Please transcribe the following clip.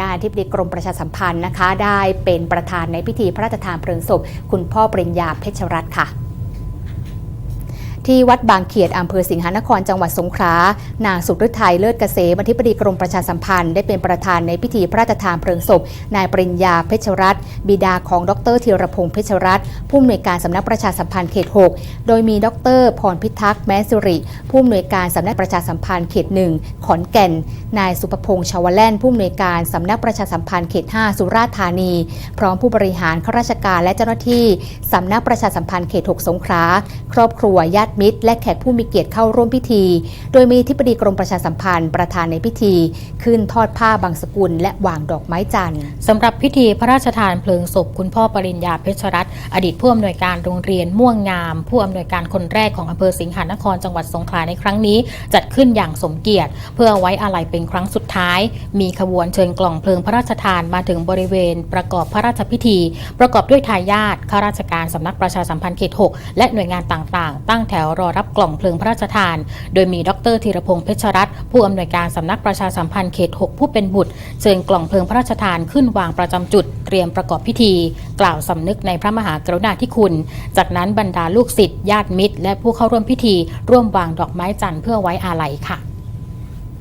ด้านทิบดีกรมประชาสัมพันธ์นะคะ ได้เป็นประธานในพิธีพระราชทานเพลิงศพ คุณพ่อปริญญาเพชรรัตน์ค่ะ ที่วัดบางเขียดอำเภอสิงหานครจังหวัดสงขลานางสุฤทัยเลิศเกษมอธิบดีกรมประชาสัมพันธ์ได้เป็นประธานในพิธีพระราชทานเพลิงศพ นายปริญญาเพชรรัตน์บิดาของดรธีรพงษ์เพชรรัตน์ผู้อำนวยการสำนักประชาสัมพันธ์เขต 6 โดยมีดรพรพิทักษ์แมสิริ ผู้อำนวยการสำนักประชาสัมพันธ์เขต1ขอนแก่น นายสุภพงษ์ชาวแล่นผู้อำนวยการสำนักประชาสัมพันธ์เขต 5 สุราษฎร์ธานี พร้อมผู้บริหารข้าราชการและเจ้าหน้าที่สำนักประชาสัมพันธ์เขต 6 สงขลาครอบครัวญาติมิตร และแขกผู้มีเกียรติเข้าร่วมพิธี โดยมีทิบดีกรมประชาสัมพันธ์ประธานในพิธี ขึ้นทอดผ้าบางสกุล และวางดอกไม้จันทร์สำหรับพิธีพระราชทานเพลิงศพคุณพ่อปริญญาเพชรรัตน์อดีตผู้อำนวยการโรงเรียนม่วงงาม ผู้อำนวยการคนแรกของอำเภอสิงหานครจังหวัดสงขลาในครั้งนี้ จัดขึ้นอย่างสมเกียรติ เพื่อไว้อาลัยเป็นครั้งสุดท้าย มีขบวนเชิญกล่องเพลิงพระราชทานมาถึงบริเวณ ประกอบพระราชพิธี ประกอบด้วยทายาทข้าราชการสำนักประชาสัมพันธ์เขต 6 และหน่วยงานต่างๆ ตั้งแถวรอรับกล่องเพลิงพระราชทาน โดยมีดรธีรพงศ์เพชรรัตน์ผู้อำนวยการสำนักประชาสัมพันธ์เขต 6 ผู้เป็นบุตรเชิญกล่องเพลิงพระราชทานขึ้นวางประจำจุด เตรียมประกอบพิธี กล่าวสำนึกในพระมหากรุณาธิคุณ จากนั้นบรรดาลูกศิษย์ญาติมิตร และผู้เข้าร่วมพิธี ร่วมวางดอกไม้จันทร์เพื่อไว้อาลัยค่ะ